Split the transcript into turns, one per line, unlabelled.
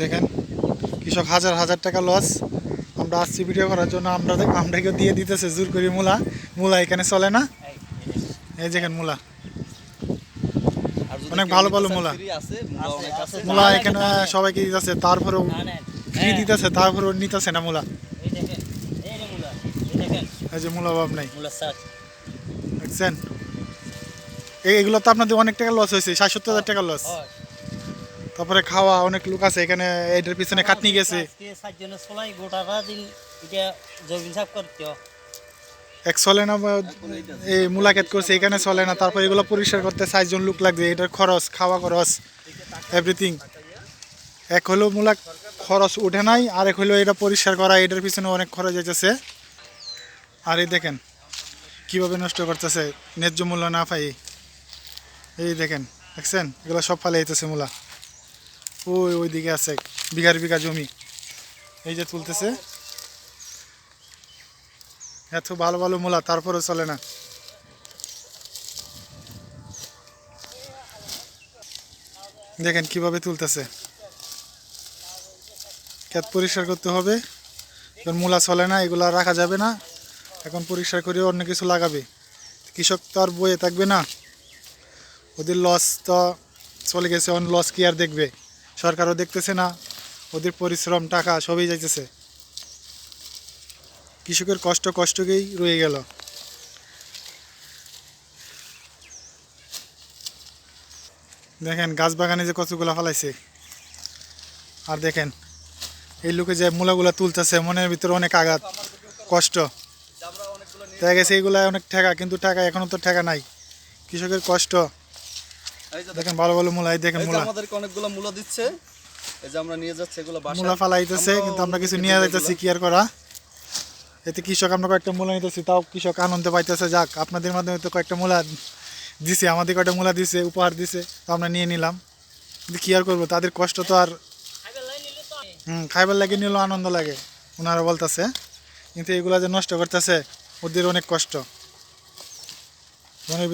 দেখেন, কৃষক হাজার হাজার টাকা লস আমরা আসছি ভিডিও করার জন্য, আমরা আমরাকেও দিয়ে দিতেছে জোর করি মূলা। মূলা এখানে চলে না? এই দেখেন মূলা। অনেক ভালো ভালো মূলা।
মূলা
এখানে সবাইকে দিতেছে, তারপরেও ফ্রি দিতেছে, তারপরেও নিতেছে না মূলা।
এই
যে মূলা ভাব নাই। দেখছেন? এই- এগুলো তো আপনাদের অনেক টাকা লস হয়েছে ষাট সত্তর হাজার টাকা লস তারপরে খাওয়া অনেক লোক আছে এখানে এটার পিছনে খাটনি গেছে।
সাপ করতে।
এক চলে না এই মুলাকেত করছে এখানে চলে না তারপর এগুলো পরিষ্কার করতে ষাটজন লোক লাগবে এটার খরচ খাওয়া খরচ এভরিথিং এক হলো মূলা খরচ উঠে নাই আর এক হলো এটা পরিষ্কার করা এটার পিছনে অনেক খরচ যেতেছে আর এই দেখেন কীভাবে নষ্ট করতেছে ন্যায্য মূল্য না পাই। এই দেখেন দেখছেন? এগুলো সব ফালে যেতেছে মূলা। ওই ওই দিকে আছে, বিঘার বিঘা জমি। এই যে তুলতেছে। এত ভালো ভালো মূলা তারপরে চলে না। দেখেন কীভাবে তুলতেছে। ক্ষেত পরিষ্কার করতে হবে। এখন মূলা চলে না, এগুলা রাখা যাবে না। এখন পরিষ্কার করে অন্য কিছু লাগাবে। কৃষক তো আর বয়ে থাকবে না। ওদের লস তো চলে গেছে অন লস কি আর দেখবে? সরকারও দেখতেছে না, ওদের পরিশ্রম, টাকা সবই যাইতেছে। কৃষকের কষ্ট কষ্টকেই রয়ে গেল। দেখেন গাছ বাগানে যে কচুগুলা ফলাইছে, আর দেখেন, এই লোকে যে মূলাগুলা তুলতেছে, মনের ভিতরে অনেক আঘাত, কষ্ট। দেখা গেছে এইগুলা অনেক ঠেকা, কিন্তু টাকা এখনও তো ঠেকা নাই। কৃষকের কষ্ট দেখেন ভালো ভালো মূলা দেখেন মূলা।
আমাদেরকে অনেকগুলো মূলা দিচ্ছে। এই যে আমরা নিয়ে যাচ্ছি এগুলো
মূলা ফালাইতেছে কিন্তু আমরা কিছু নিয়ে যাইতেছি
এগুলো।
কি আর করা? এতে কৃষক আমরা কয়েকটা মূলা নিতেছি তাও কৃষক আনন্দ পাইতেছে। যাক আপনাদের মাধ্যমে তো কয়েকটা মূলা দিছে আমাদের কয়েকটা মূলা দিছে উপহার দিছে তো আমরা নিয়ে নিলাম। কিন্তু কি আর করব তাদের কষ্ট তো আর হুম খাইবার লাগে নিলেও আনন্দ লাগে ওনারা বলতেছে। কিন্তু এগুলা যে নষ্ট করতেছে ওদের অনেক কষ্ট। মনের